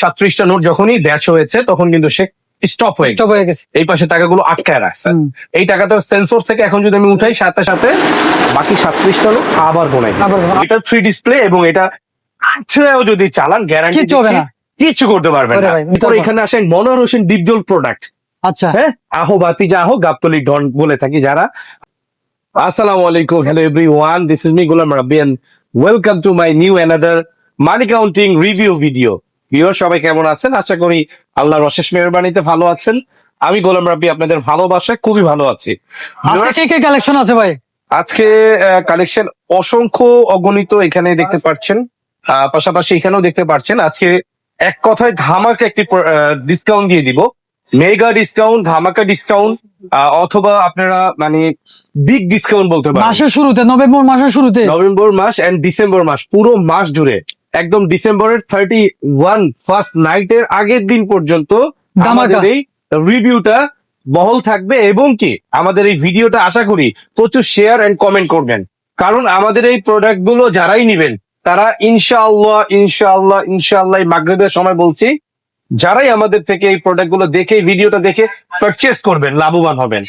সাতত্রিশটা note যখনই batch হয়েছে তখন কিন্তু সে স্টপ হয়ে স্টপ। হয়ে গেছে। এই পাশে টাকাগুলো আটকায় রাখছে। এই টাকাটা সেন্সর থেকে এখন যদি আমি উঠাই সাথে সাথে বাকি সাতত্রিশটা নোট আবার গোনাই এটা থ্রি ডিসপ্লে এবং এটা আছড়াও যদি চালান গ্যারান্টি। কিছু করতে পারবেন না। এখানে আসেন মনোহর হোসেন ডিপজল প্রোডাক্ট আচ্ছা। হ্যাঁ? আহো বাতি যা আহো গাবতলি ডন বলে থাকি যারা। আসসালামু আলাইকুম hello everyone this is me Golam Rabbi and welcome to my new another money counting review video viewer সবাই কেমন আছেন? আশা করি আল্লাহর অশেষ মেহরবানিতে ভালো আছেন। আমি গোলাম রাব্বি আপনাদের ভালোবাসায় খুবই ভালো আছি। আজকে কি কি কালেকশন আছে ভাই? আজকে কালেকশন অসংখ্য অগণিত এখানে দেখতে পাচ্ছেন আহ, পাশাপাশি এখানেও দেখতে পাচ্ছেন আজকে এক কথায় ধামাকা একটি ডিসকাউন্ট দিয়ে দিব। মেগা ডিসকাউন্ট ধামাকা ডিসকাউন্ট অথবা আপনারা মানে বিগ ডিসকাউন্ট বলতে পারেন। মাসের শুরুতে নভেম্বর মাসের শুরুতে? নভেম্বর মাস এন্ড ডিসেম্বর মাস পুরো মাস জুড়ে। একদম ডিসেম্বরের থার্টি ওয়ান ফার্স্ট নাইটের আগের দিন পর্যন্ত আমাদের এই রিভিউটা বহল থাকবে এবং কি? আমাদের এই ভিডিওটা আশা করি প্রচুর শেয়ার এন্ড কমেন্ট করবেন। কারণ আমাদের এই প্রোডাক্টগুলো যারাই নিবেন তারা ইনশাআল্লাহ ইনশাআল্লাহ ইনশাআল্লাহ মাগরিবের সময় বলছি যারাই আমাদের থেকে এই প্রোডাক্টগুলো দেখে ভিডিওটা দেখে পারচেস করবেন লাভবান হবেন।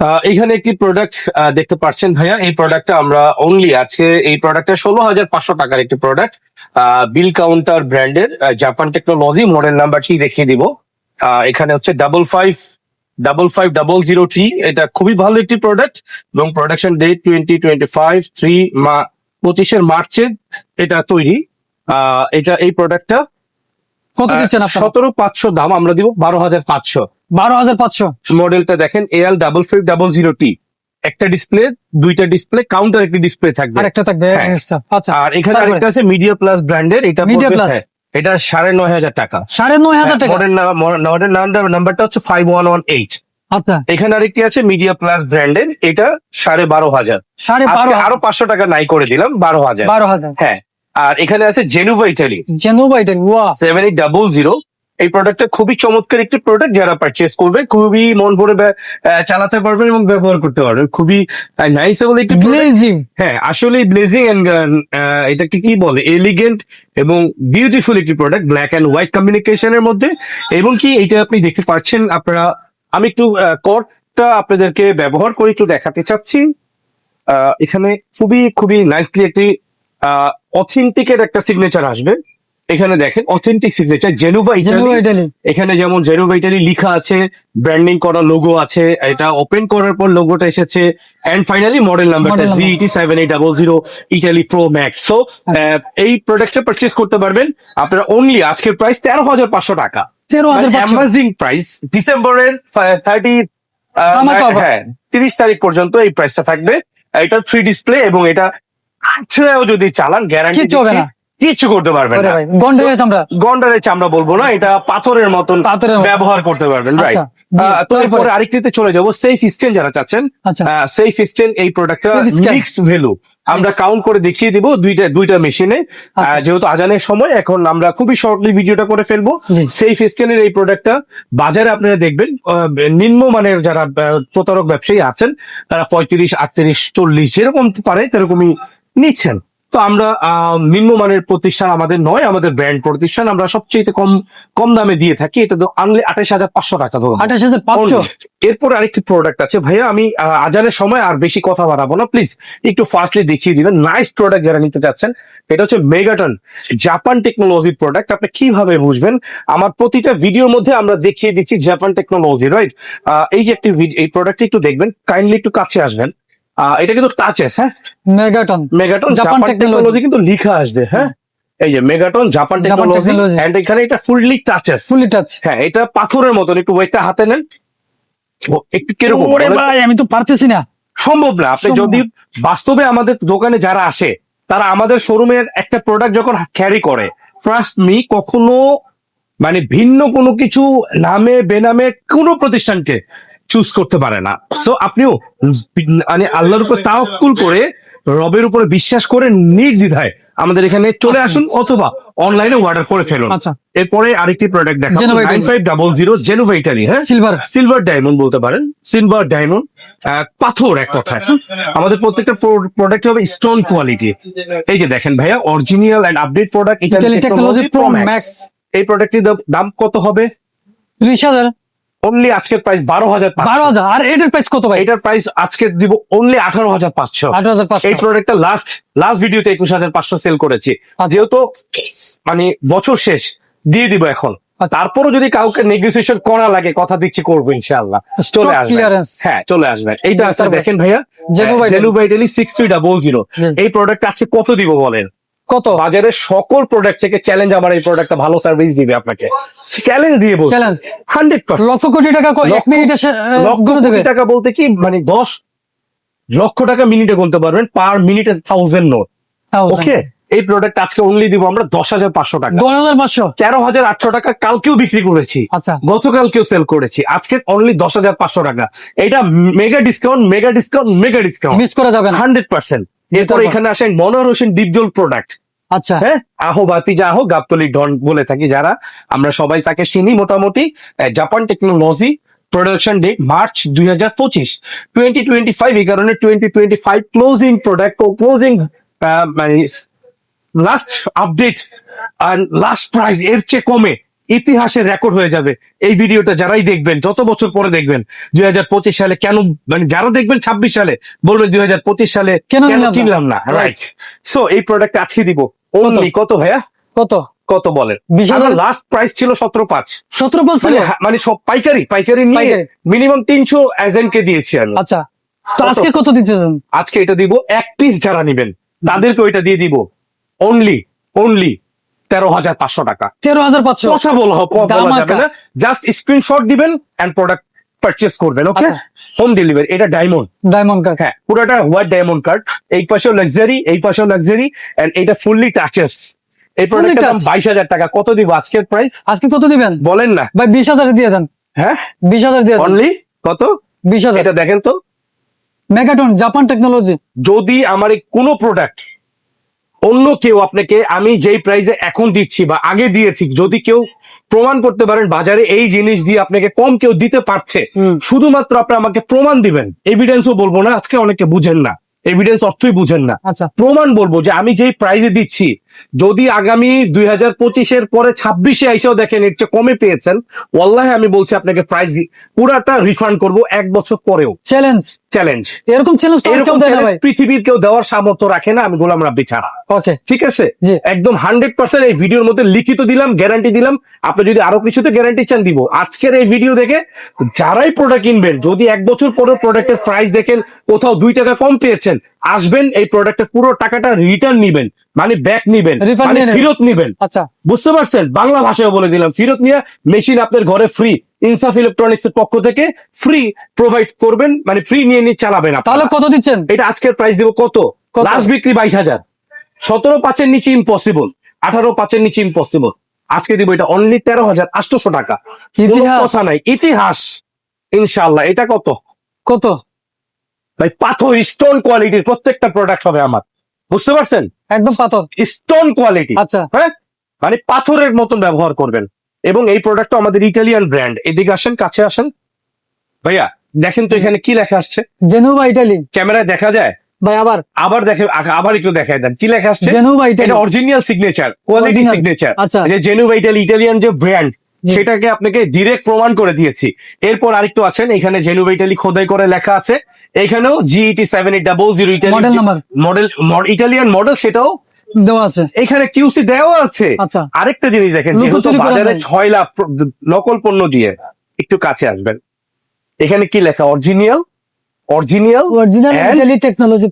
আহ, এখানে একটি প্রোডাক্ট দেখতে পাচ্ছেন ভাইয়া এই প্রোডাক্টটা আমরা অনলি আজকে এই প্রোডাক্টটা ষোলো হাজার পাঁচশো টাকার একটি প্রোডাক্ট বিল কাউন্টার ব্র্যান্ডের জাপান টেকনোলজি মডেল নাম্বারটি দেখিয়ে দিব। এখানে হচ্ছে double five double five double zero three এটা খুবই ভালো একটি প্রোডাক্ট এবং production date twenty twenty five three মা পঁচিশের মার্চে এটা তৈরি। আহ, এটা এই প্রোডাক্টটা কত দিচ্ছেন আপনারা? সতেরো পাঁচশো দাম আমরা দিব বারো হাজার পাঁচশো। বারো হাজার পাঁচশো। মডেলটা দেখেন L double five double zero T একটা ডিসপ্লে দুইটা ডিসপ্লে কাউন্টার একটি ডিসপ্লে থাকবে। আর একটা থাকবে হ্যাঁ। আচ্ছা। আর এখানে? আরেকটা আছে মিডিয়া প্লাস ব্র্যান্ডের এটা মিডিয়া Plus? হ্যাঁ, এটা সাড়ে নয় হাজার টাকা। সাড়ে নয় হাজার টাকা? মডেল নাম্বারটা হচ্ছে ফাইভ ওয়ান ওয়ান এইট আচ্ছা। এখানে আরেকটি আছে মিডিয়া প্লাস ব্র্যান্ডের এটা সাড়ে বারো হাজার। সাড়ে বারো আরও পাঁচশো টাকা নাই করে দিলাম বারো হাজার। বারো হাজার। হ্যাঁ আর এখানে আছে জেনুভা ইটালি জেনোভা ওয়া সেভেন এইট ডাবল জিরো এই প্রোডাক্টটা খুবই চমৎকার একটি প্রোডাক্ট যারা পারচেস করবে খুবই মন ভরে চালাতে পারবেন এবং ব্যবহার করতে পারবেন। খুবই নাইস এবং একটি ব্লেজিং হ্যাঁ আসলে ব্লেজিং এন্ড এটাকে কি বলে? এলিগেন্ট এবং বিউটিফুল একটি প্রোডাক্ট ব্ল্যাক এন্ড হোয়াইট কমিউনিকেশনের মধ্যে। এবং কি এটা আপনি দেখতে পাচ্ছেন আপনারা আমি একটু কোডটা আপনাদেরকে ব্যবহার করে একটু দেখাতে চাচ্ছি। আহ, এখানে খুবই খুবই নাইসলি একটি অথেন্টিকের একটা সিগনেচার আসবে। এখানে দেখেন অথেন্টিক সিগনেচার জেনুভা ইটালি এখানে যেমন জেনুভা ইটালি লিখা আছে ব্র্যান্ডিং করা লোগো আছে এটা ওপেন করার পর লোগোটা এসেছে এন্ড ফাইনালি মডেল নাম্বারটা. GT seven eight double zero Italy pro max so এই প্রোডাক্টটা পারচেস করতে পারবেন। আপনারা অনলি আজকের প্রাইস তেরো হাজার পাঁচশো টাকা। তেরো হাজার অ্যামাজিং প্রাইস ডিসেম্বরের থার্টি হ্যাঁ তিরিশ তারিখ পর্যন্ত এই প্রাইসটা থাকবে। এটা থ্রি ডিসপ্লে এবং এটা আছড়াও যদি চালান গ্যারান্টি হবে না। কিছু করতে পারবেন না। ভাই গন্ডে গেছে আমরা গন্ডারের চামড়া বলব না এটা পাথরের মতন ব্যবহার করতে পারবেন রাইট আচ্ছা, তো? এরপরে আরেকটিতে চলে যাব সেফ স্টেন যারা চাচ্ছেন আচ্ছা। সেফ স্টেন এই প্রোডাক্টটা মিক্সড ভ্যালু আমরা কাউন্ট করে দেখিয়ে দিব দুইটা দুইটা মেশিনে আচ্ছা। যেহেতু আজানের সময় এখন আমরা খুবই শর্টলি ভিডিওটা করে ফেলব। জি। সেফ স্টেনের এই প্রোডাক্টটা বাজারে আপনারা দেখবেন নিম্ন মানের যারা প্রতারক ব্যবসায়ী আছেন তারা পঁয়ত্রিশ আটত্রিশ চল্লিশ যেরকম পারে সেরকমই নিচ্ছেন। তো আমরা নিম্নমানের প্রতিষ্ঠান আমাদের নয় আমাদের ব্র্যান্ড প্রতিষ্ঠান। আমরা সবচেয়ে কম কম দামে দিয়ে থাকি। এটা তো আনলে আঠাশ হাজার পাঁচশো টাকা ধরুন। আঠাশ হাজার পাঁচশো? এরপর আরেকটি প্রোডাক্ট আছে। ভাইয়া আমি আজানের সময় আর বেশি কথা বাড়াবো না। প্লিজ একটু ফার্স্টলি দেখিয়ে দিবেন। নাইস প্রোডাক্ট যারা নিতে চাচ্ছেন এটা হচ্ছে মেগাটন জাপান টেকনোলজির প্রোডাক্ট আপনি কীভাবে বুঝবেন? আমার প্রতিটা ভিডিওর মধ্যে আমরা দেখিয়ে দিচ্ছি জাপান টেকনোলজি রাইট এই যে একটি এই প্রোডাক্ট একটু দেখবেন। কাইন্ডলি একটু কাছে আসবেন। এটা কিন্তু টাচেস হ্যাঁ? মেগাটন মেগাটন জাপান টেকনোলজি কিন্তু লিখা আসবে হ্যাঁ? এই যে মেগাটন জাপান টেকনোলজি এন্ড এখানে এটা ফুললি টাচেস ফুললি টাচ হ্যাঁ এটা পাথরের মতন একটু ওয়েটটা হাতে নেন। একটু কীরকম? ওরে ভাই আমি তো পারতেছি না। সম্ভব না আপনি যদি বাস্তবে আমাদের দোকানে যারা আসে তারা আমাদের শোরুমের একটা প্রোডাক্ট যখন ক্যারি করে ফার্স্ট মি কখনো মানে ভিন্ন কোনো কিছু নামে বেনামে কোনো প্রতিষ্ঠানকে চুজ করতে পারে না। সো আপনিও মানে আল্লাহর উপর তাওকুল করে রবের উপরে বিশ্বাস করে নির্দ্বিধায় আমাদের এখানে চলে আসুন অথবা অনলাইনে অর্ডার করে ফেলুন। আচ্ছা। এরপরে আরেকটি product Genova nine five double zero Genova Italy হ্যাঁ? সিলভার সিলভার ডায়মন্ড বলতে পারেন। সিলভার ডায়মন্ড পাথর এক কথায়। আমাদের প্রত্যেকটা প্রোডাক্ট হবে স্টোন কোয়ালিটি এই যে দেখেন ভাইয়া original and update product technology pro max এই প্রোডাক্টের দাম কত হবে? ত্রিশ হাজার। অনলি আজকের প্রাইস বারো হাজার বারো হাজার আর এটার প্রাইস কত ভাই? এটার প্রাইস আজকে দিব অনলি আঠারো হাজার পাঁচশো। আঠারো হাজার পাঁচশো। এই প্রোডাক্টটা লাস্ট লাস্ট ভিডিওতে একুশ হাজার পাঁচশো সেল করেছি। আচ্ছা। যেহেতু মানে বছর শেষ দিয়ে দিব এখন। আচ্ছা। তারপরও যদি কাউকে নেগোসিয়েশন করা লাগে কথা দিচ্ছি করব ইনশাআল্লাহ। চলে আসবে clearance। হ্যাঁ চলে আসবে এইটা দেখেন ভাইয়া। Genu ভাই ভাইটালি সিক্স থ্রি ডাবল জিরো এই প্রোডাক্ট আছে কত দিব বলেন? কত? বাজারের সকল প্রোডাক্ট থেকে চ্যালেঞ্জ আমার এই প্রোডাক্টটা ভালো সার্ভিস দিবে আপনাকে। চ্যালেঞ্জ দিয়ে বলছি। পার্সেন্ট লক্ষ কোটি টাকা এক মিনিটে লক্ষ কোটি টাকা বলতে কি মানে দশ লক্ষ টাকা মিনিটে গুনতে পারবেন পার মিনিটে থাউজেন্ড নোট। ওকে এই প্রোডাক্ট আজকে অনলি দিব আমরা দশ হাজার পাঁচশো টাকা। দশ হাজার পাঁচশো। তেরো হাজার আটশো টাকা কালকেও বিক্রি করেছি। আচ্ছা। গতকালকেও সেল করেছি। আজকে অনলি দশ হাজার পাঁচশো টাকা। এটা mega discount mega discount mega discount miss করা যাবে হান্ড্রেড পার্সেন্ট এরপর এখানে আসেন মনোহর হোসেন ডিপজল প্রোডাক্ট আচ্ছা। হ্যাঁ? আহো বাতিজা আহো গাবতলি ডন বলে থাকি যারা। আমরা সবাই তাকে চিনি মোটামুটি। Japan technology production date March দুই হাজার পঁচিশ। টোয়েন্টি টোয়েন্টি ফাইভ এই কারণে twenty twenty five closing product closing মানে লাস্ট আপডেট আর লাস্ট প্রাইস এর চেয়ে কমে। ইতিহাসের রেকর্ড হয়ে যাবে। এই ভিডিওটা যারাই দেখবেন যত বছর পরে দেখবেন দুই হাজার পঁচিশ সালে কেন মানে যারা দেখবেন ছাব্বিশ সালে বলবেন দুই হাজার পঁচিশ সালে কেন? কিনলাম না? রাইট সো এই প্রোডাক্ট আজকে দিব। অনলি কত ভাইয়া? কত? কত বলেন? লাস্ট প্রাইস ছিল সতেরো পাঁচ। সতেরো পার্সেন্ট মানে মানে সব পাইকারি পাইকারি নিয়ে মিনিমাম তিনশো এজেন্টকে দিয়েছি আমি। আচ্ছা। তো আজকে কত দিতেছেন? আজকে এটা দিব এক পিস যারা নিবেন তাদেরকে ওইটা দিয়ে দিব। অনলি অনলি তেরো হাজার পাঁচশো টাকা। তেরো হাজার পাঁচশো। কথা বলা। যাবে না। জাস্ট স্ক্রিনশট দিবেন এন্ড প্রোডাক্ট পারচেস করবেন ওকে। হোম ডেলিভারি এটা ডায়মন্ড ডায়মন্ড কার্ড হ্যাঁ পুরোটা হোয়াইট ডায়মন্ড কার্ড এই পাশেও লাক্সারি এই পাশেও লাক্সারি এন্ড এটা ফুললি টাচেস এই প্রোডাক্টের দাম বাইশ হাজার টাকা। কত দিব আজকের প্রাইস আজকে কত দিবেন? বলেন না। ভাই বিশ হাজার দিয়ে দেন। হ্যাঁ? বিশ হাজার দিয়ে অনলি কত? বিশ হাজার। এটা দেখেন তো। মেগাটন জাপান টেকনোলজি যদি আমার কোনো প্রোডাক্ট অন্য কেউ আপনাকে আমি যেই প্রাইজে এখন দিচ্ছি বা আগে দিয়েছি যদি কেউ প্রমাণ করতে পারেন বাজারে এই জিনিস দিয়ে আপনাকে কম কেউ দিতে পারছে শুধুমাত্র আপনি আমাকে প্রমাণ দিবেন। এভিডেন্সও বলব না আজকে অনেকে বুঝেন না। এভিডেন্স অর্থই বুঝেন না। আচ্ছা। প্রমাণ বলব যে আমি যেই প্রাইজে দিচ্ছি যদি আগামী দুই হাজার পঁচিশের পরে ছাব্বিশে এসেও দেখেন এর চেয়ে কমে পেয়েছেন ওয়াল্লাহে আমি বলছি আপনাকে প্রাইস পুরাটা রিফান্ড করব এক বছর পরেও। চ্যালেঞ্জ চ্যালেঞ্জ এরকম চ্যালেঞ্জ এরকম পৃথিবীর কেউ দেওয়ার সামর্থ্য রাখে না আমি গোলাম রাব্বি ছাড়া। ওকে ঠিক আছে? একদম হান্ড্রেড পার্সেন্ট এই ভিডিওর মধ্যে লিখিত দিলাম গ্যারান্টি দিলাম। আপনি যদি আরও কিছুতে গ্যারান্টি চান দিব। আজকের এই ভিডিও দেখে যারাই প্রোডাক্ট কিনবেন যদি এক বছর পরে প্রোডাক্টের প্রাইস দেখেন কোথাও দুই টাকা কম পেয়েছেন আসবেন এই প্রোডাক্টের পুরো টাকাটা রিটার্ন নিবেন। মানে ব্যাক নিবেন মানে। ফেরত নিবেন। আচ্ছা। বুঝতে পারছেন? বাংলা ভাষায় বলে দিলাম ফেরত নিয়ে মেশিন আপনার ঘরে ফ্রি ইনসাফ ইলেকট্রনিক্স এর পক্ষ থেকে ফ্রি প্রোভাইড করবেন মানে ফ্রি নিয়ে নিয়ে চালাবেন। তাহলে কত দিচ্ছেন? এটা আজকের প্রাইস দিব কত? লাস্ট বিক্রি বাইশ হাজার। সতেরো পাঁচের নিচে ইম্পসিবল আঠারো পাঁচের নিচে ইম্পসিবল আজকে দিব এটা অনলি তেরো হাজার আটশোশো টাকা। ইতিহাস। কথা নাই। ইতিহাস ইনশাল্লাহ এটা কত? কত? ভাই পাথর স্টোন কোয়ালিটির প্রত্যেকটা প্রোডাক্ট হবে আমার। বুঝতে পারছেন? একদম পাথর। স্টোন কোয়ালিটি আচ্ছা। হ্যাঁ? মানে পাথরের মতন ব্যবহার করবেন। এবং এই প্রোডাক্টটা আমাদের ইটালিয়ান ব্র্যান্ড এদিকে আসেন কাছে আসেন। ভাইয়া দেখেন তো এখানে কি লেখা আসছে? জেনুবা ইটালি ক্যামেরায় দেখা যায়? ভাই আবার। আবার দেখে আবার একটু দেখায় দেন। কি লেখা আসছে? Genova Italy original signature quality signature আচ্ছা। যে জেনুভা ইটালি ইটালিয়ান যে ব্র্যান্ড। সেটাকে আপনাকে ডিরেক্ট প্রমাণ করে দিয়েছি। এরপর আরেকটু আছেন এখানে জেনুভা ইটালি খোদাই করে লেখা আছে। এখানেও GET seven eight double zero number। Model Italian model সেটাও দেওয়া আছে। এখানে কিউসি দেওয়া আছে। আচ্ছা। আরেকটা জিনিস দেখেন যেহেতু বাজারে ছয় লাখ নকল পণ্য দিয়ে একটু কাছে আসবেন। এখানে কি লেখা? Original original original Italy technology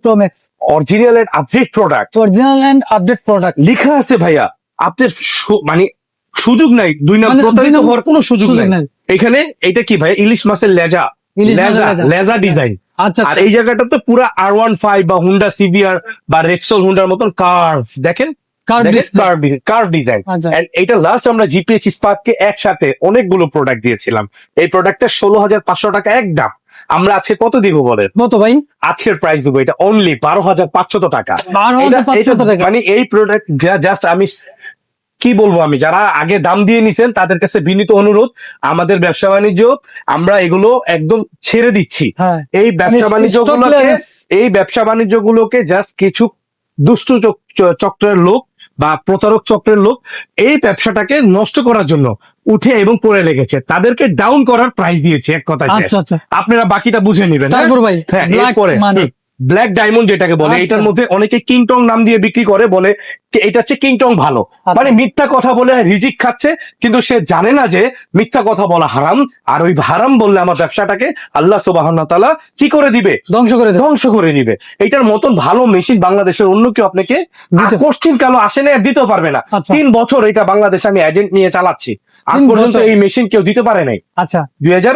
original and update product original and update product লেখা আছে ভাইয়া। আপনার মানে সুযোগ নাই দুই নাম মানে প্রতারিত হওয়ার কোনো সুযোগ নাই। এখানে এটা কি ভাই? ইলিশ মাছের লেজা। লেজা লেজা। লেজা ডিজাইন আচ্ছা আর আচ্ছা। এই জায়গাটা তো পুরো আর ওয়ান ফাইভ বা হুন্ডা সিবিআর বা রেক্সল হুন্ডার মতন কার্ভ দেখেন? কার্ভ ডিজাইন আচ্ছা। এটা লাস্ট আমরা জিপিএইচ ইস্পাতকে একসাথে অনেকগুলো প্রোডাক্ট দিয়েছিলাম। এই প্রোডাক্টটা ষোলো হাজার পাঁচশো টাকা একদম। আমরা আজকে কত দিব বলেন? কত ভাই? আজকের প্রাইস দেবো এটা অনলি বারো হাজার পাঁচশত টাকা। মানে এই প্রোডাক্ট জাস্ট আমি কি বলব আমি? যারা আগে দাম দিয়ে নিছেন তাদের কাছে বিনীত অনুরোধ আমাদের ব্যবসা বাণিজ্য আমরা এগুলো একদম ছেড়ে দিচ্ছি। হ্যাঁ। এই ব্যবসা মানে বাণিজ্য গুলোকে এই ব্যবসা বাণিজ্য গুলোকে জাস্ট কিছু দুষ্ট চক- চক্রের লোক বা প্রতারক চক্রের লোক এই ব্যবসাটাকে নষ্ট করার জন্য উঠে এবং পড়ে লেগেছে। তাদেরকে ডাউন করার প্রাইস দিয়েছে এক কথা আচ্ছা আচ্ছা। আপনারা বাকিটা বুঝে নেবেন হ্যাঁ? তারপর ভাই হ্যাঁ এরপরে মানে ব্ল্যাক ডায়মন্ড যেটাকে বলে আচ্ছা। এটার মধ্যে অনেকে কিংটং নাম দিয়ে বিক্রি করে বলে এটা হচ্ছে কিংটং ভালো। আচ্ছা। মানে মিথ্যা কথা বলে রিজিক খাচ্ছে কিন্তু সে জানে না যে মিথ্যা কথা বলা হারাম আর ওই হারাম বললে আমার ব্যবসাটাকে আল্লাহ সুবাহ কি করে দিবে? ধ্বংস করে দেবো। ধ্বংস করে দিবে। এটার মতন ভালো মেশিন বাংলাদেশের অন্য কেউ আপনাকে দিতে- কোশ্চিন কালো আসে না দিতেও পারবে না। আচ্ছা। তিন বছর এটা বাংলাদেশে আমি এজেন্ট নিয়ে চালাচ্ছি। আজ পর্যন্ত এই মেশিন কেউ দিতে পারে নাই। আচ্ছা। দুই হাজার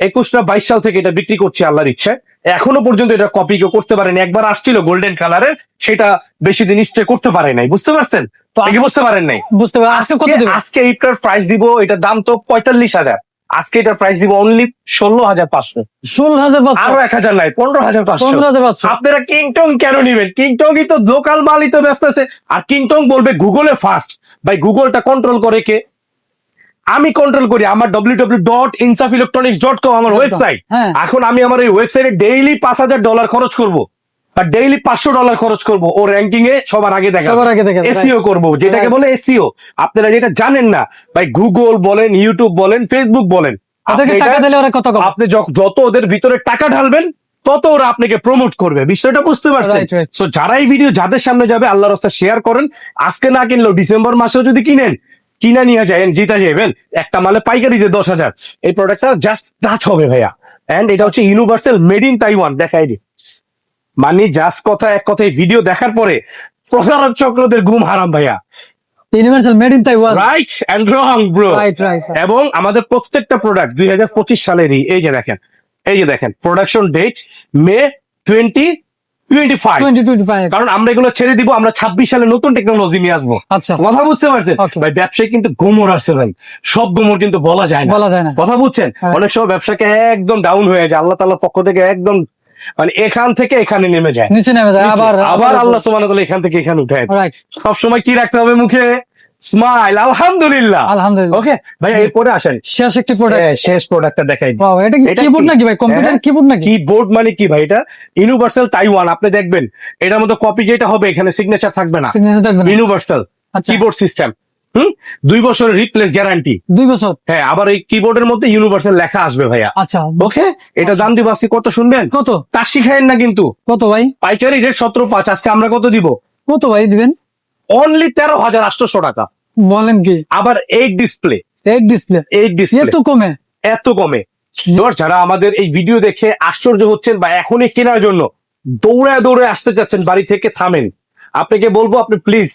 একুশ না বাইশ সাল থেকে এটা বিক্রি করছি আল্লাহর ইচ্ছায়। এখনও পর্যন্ত এটা কপি কেউ করতে পারেনি। একবার আসছিল গোল্ডেন কালারের সেটা বেশি দিন স্টে করতে পারে নাই। বুঝতে পারছেন? তো নাকি বুঝতে পারেন নাই। বুঝতে পারছি। আজকে এইটার প্রাইস দিব এটার দাম তো পঁয়তাল্লিশ হাজার। আজকে এটার প্রাইস দিব অনলি ষোলো হাজার পাঁচশো। ষোলো হাজার আরও এক হাজার নাই পনেরো হাজার পাঁচশো। পনেরো হাজার পাঁচশো। আপনারা কিংটং কেন নিবেন? কিংটংই তো লোকাল মালই তো ব্যস্ত আছে। আর কিংটং বলবে গুগলে ফার্স্ট ভাই গুগলটা কন্ট্রোল করে কে? আমি কন্ট্রোল করি আমার W W dot Insaf electronics dot com আমার ওয়েবসাইট হ্যাঁ। এখন আমি আমার এই ওয়েবসাইটে ডেইলি পাঁচ হাজার ডলার খরচ করব। আর ডেইলি পাঁচশো ডলার খরচ করব। ও র্যাঙ্কিং এ সবার আগে দেখা সবার আগে দেখাবে, এসিও করব। যেটাকে বলে এসিও আপনারা যেটা জানেন না ভাই গুগল বলেন ইউটিউব বলেন ফেসবুক বলেন টাকা দিলে ওরা কত আপনি যত ওদের ভিতরে টাকা ঢালবেন তত ওরা আপনাকে প্রমোট করবে। বিষয়টা বুঝতে পারছেন. সো যারা এই ভিডিও যাদের সামনে যাবে আল্লাহ রাস্তা শেয়ার করেন। আজকে না কিনলেও ডিসেম্বর মাসেও যদি কিনেন কিনা নিয়ে যায় জিতা যাবেন একটা মালে পাইকারিতে দশ হাজার। এই প্রোডাক্টটা জাস্ট টাচ হবে ভাইয়া। এন্ড এটা হচ্ছে ইউনিভার্সাল মেড ইন তাইওয়ান দেখাই দি মানে জাস্ট কথা এক কথায় ভিডিও দেখার পরে প্রসারক চক্রদের ঘুম হারাম ভাইয়া। Universal made in Taiwan right and wrong bro right right এবং আমাদের প্রত্যেকটা প্রোডাক্ট দুই হাজার পঁচিশ সালেরই এই যে দেখেন এই যে দেখেন প্রোডাকশন ডেট মে টোয়েন্টি কারণ আমরা এগুলো ছেড়ে দিব আমরা ছাব্বিশ সালে নতুন টেকনোলজি নিয়ে আসব। আচ্ছা। কথা বুঝতে পারছেন? ভাই ব্যবসায় কিন্তু গোমর আছে ভাই। সব গোমর কিন্তু বলা যায় না। বলা যায় না। কথা বুঝছেন? হ্যাঁ। অনেক সময় ব্যবসাকে একদম ডাউন হয়ে যায় আল্লাহ তাল্লাহ পক্ষ থেকে একদম মানে এখান থেকে এখানে নেমে যায়। নিচে নেমে যায় আবার আবার আল্লাহ সোমান এখান থেকে এখানে উঠে। সবসময় কি রাখতে হবে মুখে? স্মাইল আলহামদুলিল্লাহ আলহামদুলিল্লাহ ওকে ভাই এরপরে আসেন। শেষ একটি প্রোডাক্ট শেষ প্রোডাক্টটা দেখাই এটা কিবোর্ড নাকি ভাই? কম্পিউটার হ্যাঁ? কিবোর্ড নাকি? কিবোর্ড মানে কি ভাই এটা? ইউনিভার্সাল তাইওয়ান আপনি দেখবেন। এটার মধ্যে কপি যেটা হবে এখানে সিগনেচার থাকবে না। সিগনেচার থাকবে না। ইউনিভার্সাল আচ্ছা। কিবোর্ড সিস্টেম হুম? দুই বছরের রিপ্লেস গ্যারান্টি দুই বছর? হ্যাঁ আবার এই কিবোর্ডের মধ্যে ইউনিভার্সাল লেখা আসবে ভাইয়া। আচ্ছা। ওকে এটা দাম দিব আজকে কত শুনবেন? কত? কাজ শিখায়েন না কিন্তু। কত ভাই? পাইকারি রেট সতেরো পাঁচ আজকে আমরা কত দিব? কত ভাই দিবেন? অনলি তেরো হাজার আটশোশো টাকা। বলেন কি? আবার eight display eight display eight display এত কমে? এত কমে। যারা আমাদের এই ভিডিও দেখে আশ্চর্য হচ্ছেন বা এখনই কেনার জন্য দৌড়ায় দৌড়ে আসতে যাচ্ছেন বাড়ি থেকে থামেন। আপনাকে বলব আপনি প্লিজ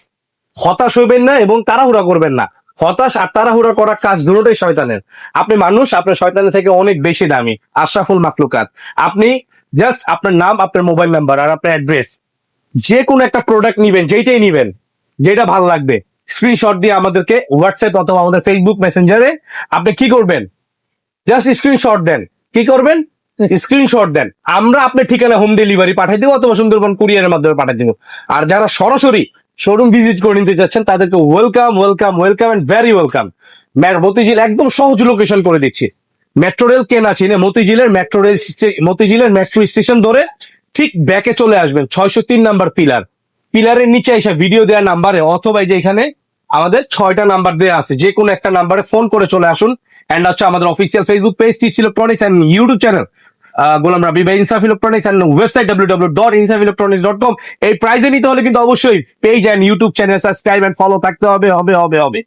হতাশ হইবেন না এবং তাড়াহুড়া করবেন না। হতাশ আর তাড়াহুড়া করার কাজ দুটোই শয়তানের। আপনি মানুষ আপনার শয়তানের থেকে অনেক বেশি দামি। আশরাফুল মাকলুকাত আপনি জাস্ট আপনার নাম আপনার মোবাইল নাম্বার আর আপনার অ্যাড্রেস যে কোনো একটা প্রোডাক্ট নিবেন যেইটাই নিবেন। যেটা ভালো লাগবে। স্ক্রিনশট দিয়ে আমাদেরকে হোয়াটসঅ্যাপ অথবা আমাদের ফেসবুক মেসেঞ্জারে আপনি কি করবেন? জাস্ট স্ক্রিনশট দেন। কি করবেন? স্ক্রিনশট দেন। আমরা আপনার ঠিকানা হোম ডেলিভারি পাঠিয়ে দেবো অথবা সুন্দরবন কুরিয়ারের মাধ্যমে পাঠিয়ে দেবো। আর যারা সরাসরি শোরুম ভিজিট করে নিতে চাচ্ছেন, তাদেরকে welcome welcome welcome and very welcome mat Motijheel একদম সহজ লোকেশন করে দিচ্ছি। মেট্রো রেল কেনা চিনে মতিঝিলের মেট্রো রেল মতিঝিলের মেট্রো স্টেশন ধরে ঠিক ব্যাকে চলে আসবেন। ছয়শো তিন নাম্বার পিলার পিলারের নিচে এসে ভিডিও দেওয়া নাম্বারে অথবা যে এখানে আমাদের ছয়টা নাম্বার দেওয়া আছে, যে কোনো একটা নাম্বারে ফোন করে চলে আসুন। অ্যান্ড হচ্ছে আমাদের official Facebook page tips electronics and YouTube channel Golam Rabi বা Insaf electronics and website W W dot Insaf electronics dot com এই প্রাইজে নিতে হলে কিন্তু অবশ্যই page and YouTube channel subscribe and follow থাকতে হবে হবে হবে হবে।